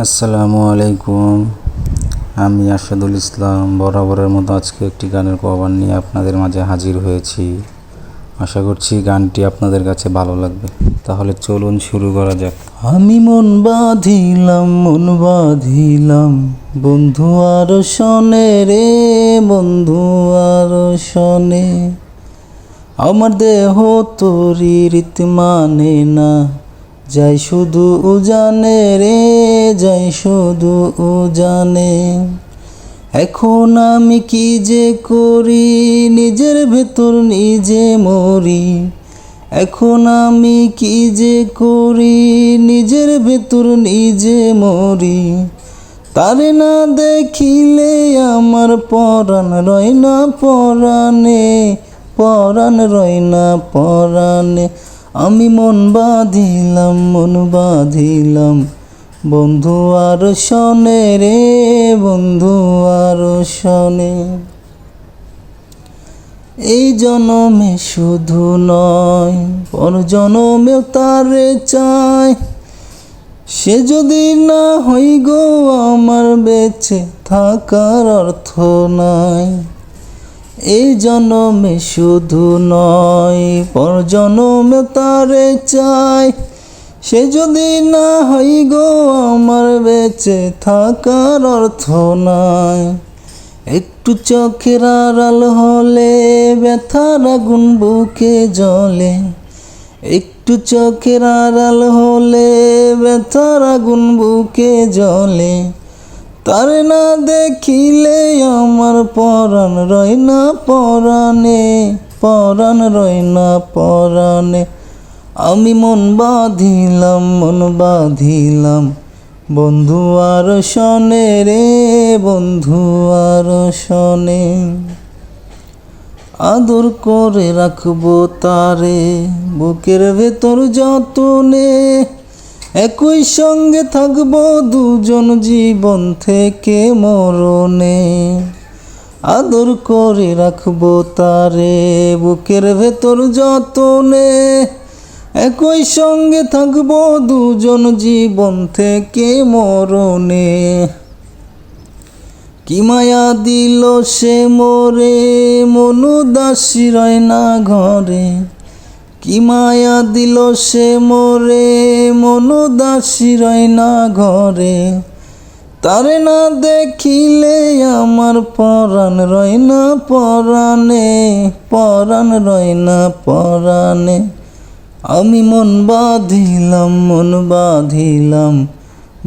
আসসালামু আলাইকুম। আমি আরশাদুল ইসলাম, বরাবরের মতো আজকে একটি গানের কভার নিয়ে আপনাদের মাঝে হাজির হয়েছি। আশা করছি গানটি আপনাদের কাছে ভালো লাগবে। তাহলে চলুন শুরু করা যাক। আমি মন বাঁধিলাম মন বাঁধিলাম, বন্ধু আর শনে রে, বন্ধু আর শনে আমার দেহ তোরি রীত মানে না, যাই শুধু উজানে রে। যাই শুধু জানে, এখন আমি কি যে করি? নিজের ভেতর নিজে মরি। এখন আমি কি যে করি? নিজের ভেতর নিজে মরি। তারে না দেখিলে আমার পরাণ রয় পরাণে, পরাণ রয় পরাণে। আমি মন বাঁধিলাম মন বাঁধিলাম। বন্ধু আর শনে রে, বন্ধু আর শনে। এই জনমে শুধু নয়, পর জনমেও তারে চায় সে যদি না হই গো আমার বেঁচে থাকার অর্থ নাই। এই জনমে শুধু নয়, পর জনমে তারে চাই। সে যদি না হই গো আমার বেঁচে থাকার অর্থ নাই। একটু চোখের আড়াল হলে ব্যথার আগুন বুকে জ্বলে। একটু চোখের আড়াল হলে ব্যথার আগুন বুকে জ্বলে। তার না দেখিলে আমার পরাণ রয় না পরাণে, পরাণ রয় না পরাণে। আমি মন বাঁধিলাম মন বাঁধিলাম। বন্ধু আর শনে রে, বন্ধু আর শনে। আদর করে রাখব তারে, বুকের ভেতর যতনে। একই সঙ্গে থাকব দুজন জীবন থেকে মরণে। আদর করে রাখব তারে, বুকের ভেতর যতনে। একই সঙ্গে থাকব দুজন জীবন থেকে মরণে। কি মায়া দিল সে মোরে মনু দাসী রয় না ঘরে। কি মায়া দিল সে মোরে মনু দাসী রয় না ঘরে। তারে না দেখিলে আমার পরাণ রয় না পরাণে, পরাণ রয় না পরাণে। আমি মন বাঁধিলাম মন বাঁধিলাম।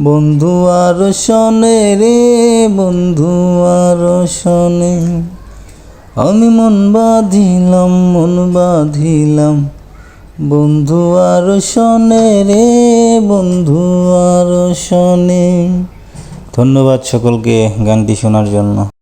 বন্ধু আর শনে রে, বন্ধু আর শনে। আমি মন বাঁধিলাম মন বাঁধিলাম। বন্ধু আর শনে রে, বন্ধু আর শনে। ধন্যবাদ সকলকে গানটি শোনার জন্য।